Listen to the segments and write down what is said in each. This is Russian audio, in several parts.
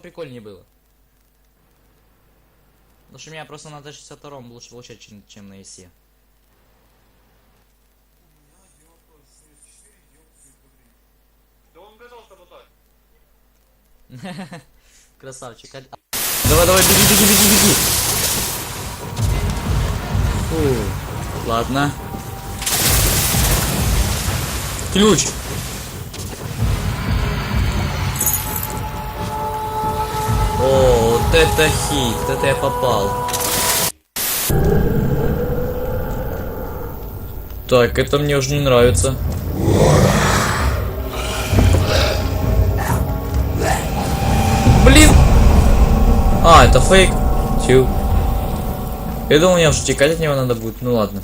поприкольнее было. Потому что меня просто на Т-62 лучше получать, чем, чем на ИСе. Красавчик. А- Давай, давай, беги, беги, беги, беги. Фу. Ладно. Ключ. Это хит, это я попал. Так, это мне уже не нравится. Блин! А, это фейк. Тю. Я думал, мне уже текать от него надо будет. Ну ладно.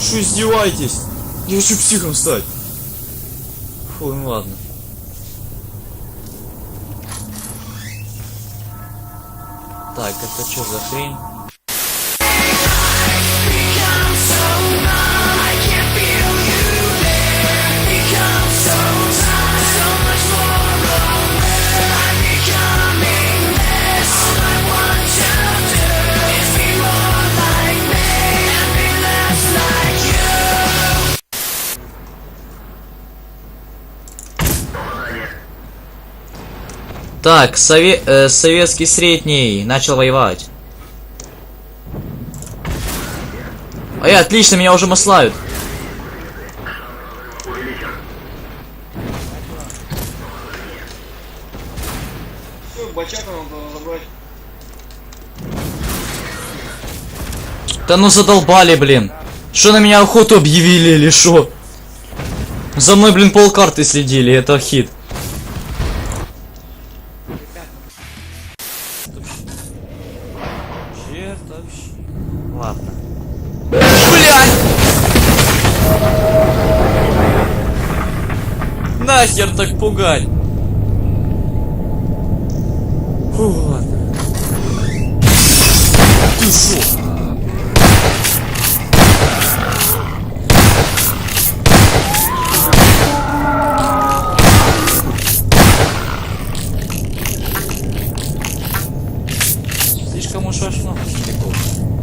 Что издеваетесь? Я хочу психом стать. Фу, ну ладно. Так, это что за хрень? Так, сове э, советский средний начал воевать. Ай, отлично, меня уже маслают. Да ну задолбали, блин. Что на меня охоту объявили или шо? За мной, блин, полкарты следили, это хит. Ладно. Блядь! Нахер так пугать? Фу, ладно. Ты шо? 面白い人なんです結構